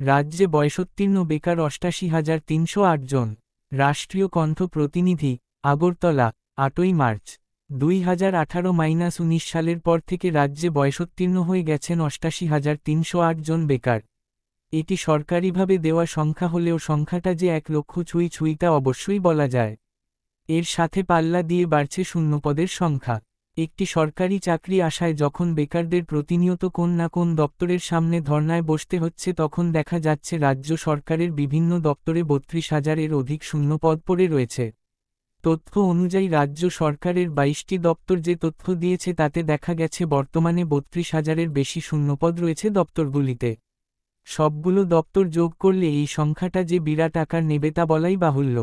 রাজ্যে বয়সোত্তীর্ণ বেকার অষ্টাশি হাজার তিনশো জন। রাষ্ট্রীয় কণ্ঠ প্রতিনিধি, আগরতলা, আটই মার্চ। দুই হাজার আঠারো মাইনাস উনিশ সালের পর থেকে রাজ্যে বয়সোত্তীর্ণ হয়ে গেছেন অষ্টাশি হাজার তিনশো জন বেকার। এটি সরকারিভাবে দেওয়া সংখ্যা হলেও সংখ্যাটা যে এক লক্ষ ছুঁই ছুঁই তা অবশ্যই বলা যায়। এর সাথে পাল্লা দিয়ে বাড়ছে শূন্যপদের সংখ্যা। একটি সরকারি চাকরি আশায় যখন বেকারদের প্রতিনিয়ত কোন না কোন দপ্তরের সামনে ধর্নায় বসতে হচ্ছে তখন দেখা যাচ্ছে রাজ্য সরকারের বিভিন্ন দপ্তরে বত্রিশ হাজারের অধিক শূন্যপদ পড়ে রয়েছে। তথ্য অনুযায়ী রাজ্য সরকারের বাইশটি দপ্তর যে তথ্য দিয়েছে তাতে দেখা গেছে বর্তমানে বত্রিশ হাজারের বেশি শূন্যপদ রয়েছে দপ্তরগুলিতে। সবগুলো দপ্তর যোগ করলে এই সংখ্যাটা যে বিরাট আকার নেবে তা বলাই বাহুল্য।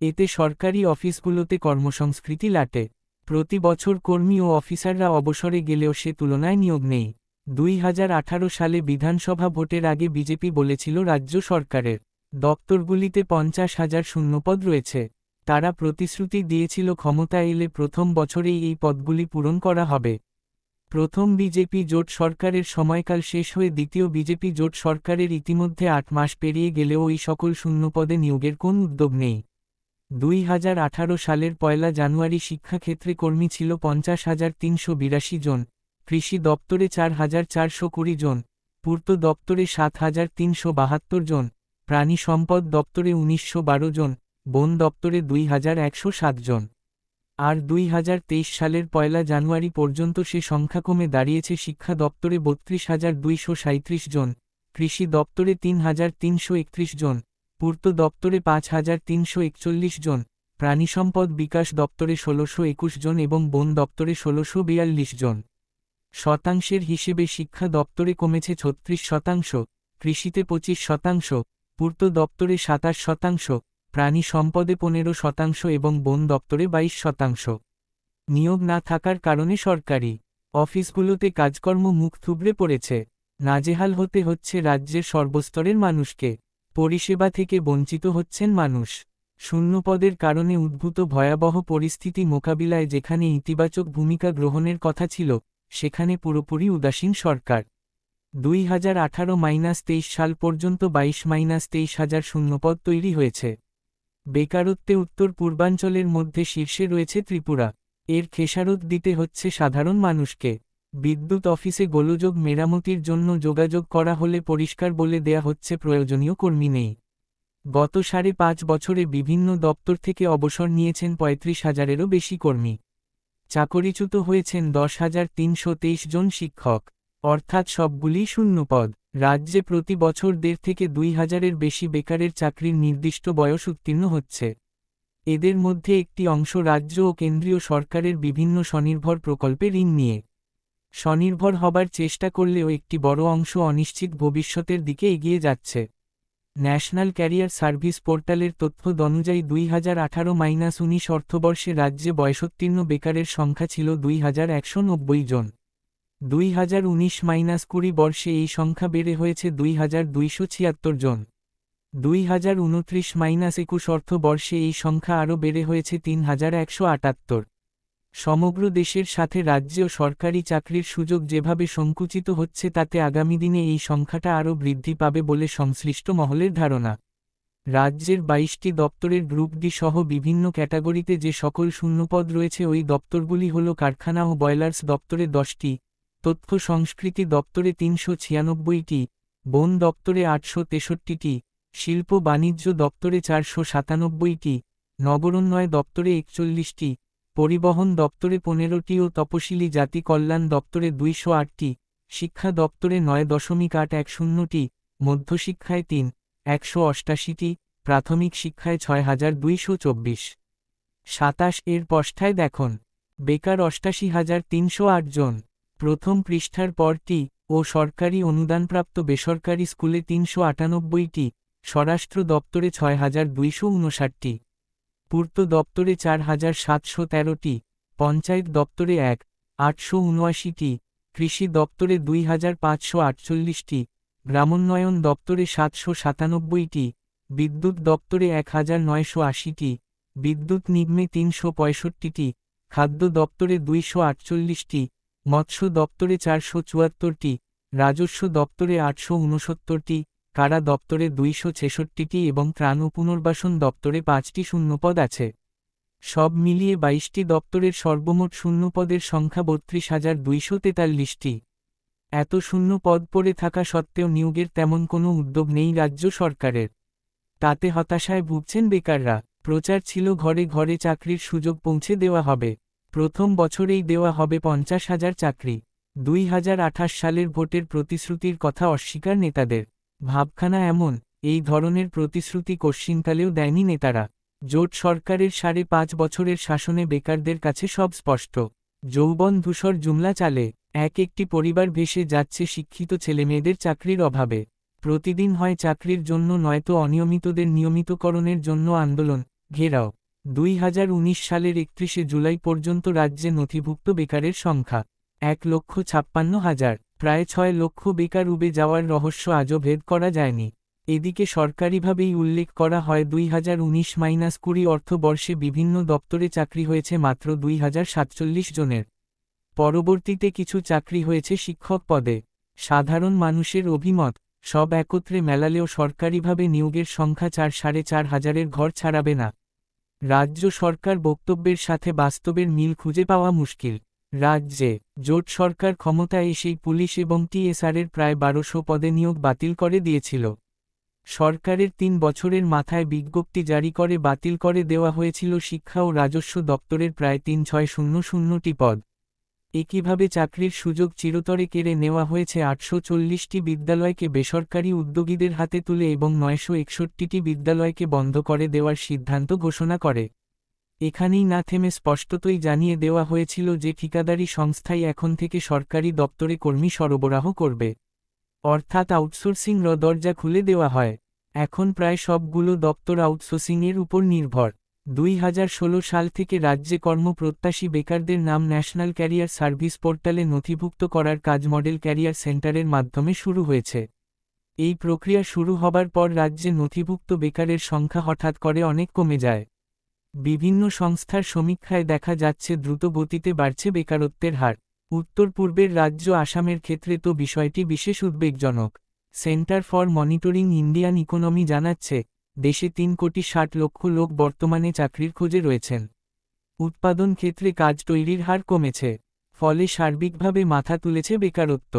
এতে সরকারি অফিসগুলোতে কর্মসংস্কৃতি লাটে। প্রতি বছর কর্মী ও অফিসাররা অবসরে গেলেও সে তুলনায় নিয়োগ নেই। দুই হাজার আঠারো সালে বিধানসভা ভোটের আগে বিজেপি বলেছিল রাজ্য সরকারের দপ্তরগুলিতে পঞ্চাশ হাজার শূন্যপদ রয়েছে। তারা প্রতিশ্রুতি দিয়েছিল ক্ষমতা এলে প্রথম বছরেই এই পদগুলি পূরণ করা হবে। প্রথম বিজেপি জোট সরকারের সময়কাল শেষ হয়ে দ্বিতীয় বিজেপি জোট সরকারের ইতিমধ্যে আট মাস পেরিয়ে গেলেও ওই সকল শূন্যপদে নিয়োগের কোন উদ্যোগ নেই। দুই হাজার আঠারো সালের পয়লা জানুয়ারি শিক্ষাক্ষেত্রে কর্মী ছিল পঞ্চাশ হাজার তিনশো বিরাশি জন, কৃষি দপ্তরে চার হাজার চারশো কুড়ি জন, পূর্ত দপ্তরে সাত হাজার তিনশো বাহাত্তর জন, প্রাণী সম্পদ দপ্তরে উনিশশো বারো জন, বন দপ্তরে দুই হাজার একশো সাত জন। আর দুই হাজার তেইশ সালের পয়লা জানুয়ারি পর্যন্ত সে সংখ্যা কমে দাঁড়িয়েছে শিক্ষা দপ্তরে বত্রিশ হাজার দুইশো সাঁত্রিশ জন, কৃষি দপ্তরে তিন হাজার তিনশো একত্রিশ জন পূর্ত দপ্তরে পাঁচ হাজার তিনশো একচল্লিশ জন প্রাণীসম্পদ বিকাশ দপ্তরে ষোলোশো একুশ জন এবং বন দপ্তরে ষোলোশো বিয়াল্লিশ জন। শতাংশের হিসেবে শিক্ষা দপ্তরে কমেছে ছত্রিশ শতাংশ, কৃষিতে পঁচিশ শতাংশ, পূর্ত দপ্তরে সাতাশ শতাংশ, প্রাণী সম্পদে পনেরো শতাংশ এবং বন দপ্তরে বাইশ শতাংশ। নিয়োগ না থাকার কারণে সরকারি অফিসগুলোতে কাজকর্ম মুখ থুবড়ে পড়েছে। নাজেহাল হতে হচ্ছে রাজ্যের সর্বস্তরের মানুষকে। পরিষেবা থেকে বঞ্চিত হচ্ছেন মানুষ। শূন্যপদের কারণে উদ্ভূত ভয়াবহ পরিস্থিতি মোকাবিলায় যেখানে ইতিবাচক ভূমিকা গ্রহণের কথা ছিল, সেখানে পুরোপুরি উদাসীন সরকার। দুই হাজার আঠারো মাইনাস তেইশ সাল পর্যন্ত বাইশ মাইনাস তেইশ হাজার শূন্যপদ তৈরি হয়েছে। বেকারত্বে উত্তর পূর্বাঞ্চলের মধ্যে শীর্ষে রয়েছে ত্রিপুরা। এর খেসারত দিতে হচ্ছে সাধারণ মানুষকে। বিদ্যুৎ অফিসে গোলযোগ মেরামতির জন্য যোগাযোগ করা হলে পরিষ্কার বলে দেয়া হচ্ছে প্রয়োজনীয় কর্মী নেই। গত সাড়ে পাঁচ বছরে বিভিন্ন দপ্তর থেকে অবসর নিয়েছেন পঁয়ত্রিশ হাজারেরও বেশি কর্মী। চাকরিচ্যুত হয়েছেন দশ হাজার তিনশো তেইশ জন শিক্ষক, অর্থাৎ সবগুলি শূন্যপদ রাজ্যে প্রতি বছর দেড় থেকে দুই হাজারের বেশি বেকারের চাকরির নির্দিষ্ট বয়স উত্তীর্ণ হচ্ছে। এদের মধ্যে একটি অংশ রাজ্য ও কেন্দ্রীয় সরকারের বিভিন্ন স্বনির্ভর প্রকল্পে ঋণ নিয়ে। স্বনির্ভর হবার চেষ্টা করলেও একটি বড় অংশ অনিশ্চিত ভবিষ্যতের দিকে এগিয়ে যাচ্ছে। ন্যাশনাল ক্যারিয়ার সার্ভিস পোর্টালের তথ্য অনুযায়ী দুই হাজার আঠারো মাইনাস উনিশ অর্থবর্ষে রাজ্যে বয়সোত্তীর্ণ বেকারের সংখ্যা ছিল দুই হাজার একশো নব্বই জন। দুই হাজার উনিশ মাইনাস কুড়ি বর্ষে এই সংখ্যা বেড়ে হয়েছে দুই হাজার দুইশো ছিয়াত্তর জন। দুই হাজার উনত্রিশ মাইনাস একুশ অর্থবর্ষে এই সংখ্যা আরও বেড়ে হয়েছে তিন হাজার একশো আটাত্তর। সমগ্র দেশের সাথে রাজ্য সরকারি চাকরির সুযোগ যেভাবে সংকুচিত হচ্ছে তাতে আগামী দিনে এই সংখ্যাটা আরও বৃদ্ধি পাবে বলে সংশ্লিষ্ট মহলের ধারণা। রাজ্যের বাইশটি দপ্তরের গ্রুপ ডি সহ বিভিন্ন ক্যাটাগরিতে যে সকল শূন্যপদ রয়েছে ওই দপ্তরগুলি হল কারখানা ও বয়লার্স দপ্তরে দশটি, তথ্য সংস্কৃতি দপ্তরে তিনশো ছিয়ানব্বইটি, বন দপ্তরে আটশো তেষট্টিটি, শিল্প বাণিজ্য দপ্তরে চারশো সাতানব্বইটি, নগরোন্নয় দপ্তরে একচল্লিশটি পরিবহন দপ্তরে পনেরোটি ও তপশিলি জাতি কল্যাণ দপ্তরে দুইশো আটটি, শিক্ষা দপ্তরে নয় দশমিক আট এক শূন্যটি, মধ্যশিক্ষায় তিন, একশো অষ্টাশিটি, প্রাথমিক শিক্ষায় ছয় হাজার দুইশো চব্বিশ। সাতাশ এর পষ্ঠায় দেখুন, বেকার অষ্টাশি হাজার তিনশো জন, প্রথম পৃষ্ঠার পরটি ও সরকারি অনুদানপ্রাপ্ত বেসরকারি স্কুলে তিনশো আটানব্বইটি, স্বরাষ্ট্র দপ্তরে ছয় হাজার দুইশো উনষাটটি। পূর্ত দপ্তরে চার হাজার সাতশো তেরোটি, পঞ্চায়েত দপ্তরে এক, আটশো উনআশিটি, কৃষি দপ্তরে দুই হাজার পাঁচশো আটচল্লিশটি, গ্রামোন্নয়ন দপ্তরে সাতশো সাতানব্বইটি, বিদ্যুৎ দপ্তরে এক হাজার নয়শো আশিটি, বিদ্যুৎ নিগমে তিনশো পঁয়ষট্টিটি, খাদ্য দপ্তরে দুইশো আটচল্লিশটি, মৎস্য দপ্তরে চারশো চুয়াত্তরটি, রাজস্ব দপ্তরে আটশো উনসত্তরটি কারা দপ্তরে দুইশো ছেষট্টিটি এবং ত্রাণ ও পুনর্বাসন দপ্তরে পাঁচটি শূন্যপদ আছে। সব মিলিয়ে বাইশটি দপ্তরের সর্বমোট শূন্যপদের সংখ্যা বত্রিশ হাজার দুইশো তেতাল্লিশটি। এত শূন্য পদ পড়ে থাকা সত্ত্বেও নিয়োগের তেমন কোনো উদ্যোগ নেই রাজ্য সরকারের। তাতে হতাশায় ভুগছেন বেকাররা। প্রচার ছিল ঘরে ঘরে চাকরির সুযোগ পৌঁছে দেওয়া হবে। প্রথম বছরেই দেওয়া হবে পঞ্চাশ হাজার চাকরি। দুই হাজার আঠাশ সালের ভোটের প্রতিশ্রুতির কথা অস্বীকার নেতাদের। ভাবখানা এমন, এই ধরনের প্রতিশ্রুতি কশ্চিনকালেও দেয়নি নেতারা। জোট সরকারের সাড়ে পাঁচ বছরের শাসনে বেকারদের কাছে সব স্পষ্ট। যৌবন ধূসর জুমলা চালে, এক একটি পরিবার ভেসে যাচ্ছে শিক্ষিত ছেলেমেয়েদের চাকরির অভাবে। প্রতিদিন হয় চাকরির জন্য নয়তো অনিয়মিতদের নিয়মিতকরণের জন্য আন্দোলন। ঘেরাও, দুই হাজার উনিশ সালের একত্রিশে জুলাই পর্যন্ত রাজ্যে নথিভুক্ত বেকারের সংখ্যা, এক লক্ষ ছাপ্পান্ন হাজার। প্রায় ছয় লক্ষ বেকার উবে যাওয়ার রহস্য আজও ভেদ করা যায়নি। এদিকে সরকারিভাবেই উল্লেখ করা হয়, দুই হাজার উনিশ মাইনাস কুড়ি অর্থবর্ষে বিভিন্ন দপ্তরে চাকরি হয়েছে মাত্র দুই হাজার সাতচল্লিশ জনের। পরবর্তীতে কিছু চাকরি হয়েছে শিক্ষক পদে। সাধারণ মানুষের অভিমত, সব একত্রে মেলালেও সরকারিভাবে নিয়োগের সংখ্যা চার সাড়ে চার হাজারের ঘর ছাড়াবে না। রাজ্য সরকার বক্তব্যের সাথে বাস্তবের মিল খুঁজে পাওয়া মুশকিল। রাজ্যে জোট সরকার ক্ষমতায় এসেই পুলিশ এবং টিএসআরের প্রায় বারোশো পদে নিয়োগ বাতিল করে দিয়েছিল। সরকারের তিন বছরের মাথায় বিজ্ঞপ্তি জারি করে বাতিল করে দেওয়া হয়েছিল শিক্ষা ও রাজস্ব দপ্তরের প্রায় তিন ছয় শূন্য শূন্যটি পদ। একইভাবে চাকরির সুযোগ চিরতরে কেড়ে নেওয়া হয়েছে আটশো চল্লিশটি বিদ্যালয়কে বেসরকারি উদ্যোগীদের হাতে তুলে এবং নয়শো একষট্টিটি বিদ্যালয়কে বন্ধ করে দেওয়ার সিদ্ধান্ত ঘোষণা করে। এখানেই না থেমে স্পষ্টতই জানিয়ে দেওয়া হয়েছিল যে ঠিকাদারি সংস্থাই এখন থেকে সরকারি দপ্তরে কর্মী সরবরাহ করবে। অর্থাৎ আউটসোর্সিং র দরজা খুলে দেওয়া হয়। এখন প্রায় সবগুলো দপ্তর আউটসোর্সিংয়ের উপর নির্ভর। দুই হাজার ষোলো সাল থেকে রাজ্যে কর্মপ্রত্যাশী বেকারদের নাম ন্যাশনাল ক্যারিয়ার সার্ভিস পোর্টালে নথিভুক্ত করার কাজ মডেল ক্যারিয়ার সেন্টারের মাধ্যমে শুরু হয়েছে। এই প্রক্রিয়া শুরু হবার পর রাজ্যে নথিভুক্ত বেকারের সংখ্যা হঠাৎ করে অনেক কমে যায়। বিভিন্ন সংস্থার সমীক্ষায় দেখা যাচ্ছে দ্রুত গতিতে বাড়ছে বেকারত্বের হার। উত্তর পূর্বের রাজ্য আসামের ক্ষেত্রে তো বিষয়টি বিশেষ উদ্বেগজনক। Centre for monitoring Indian economy জানাচ্ছে, দেশে তিন কোটি ষাট লক্ষ লোক বর্তমানে চাকরির খোঁজে রয়েছেন। উৎপাদন ক্ষেত্রে কাজ তৈরির হার কমেছে, ফলে সার্বিকভাবে মাথা তুলেছে বেকারত্ব।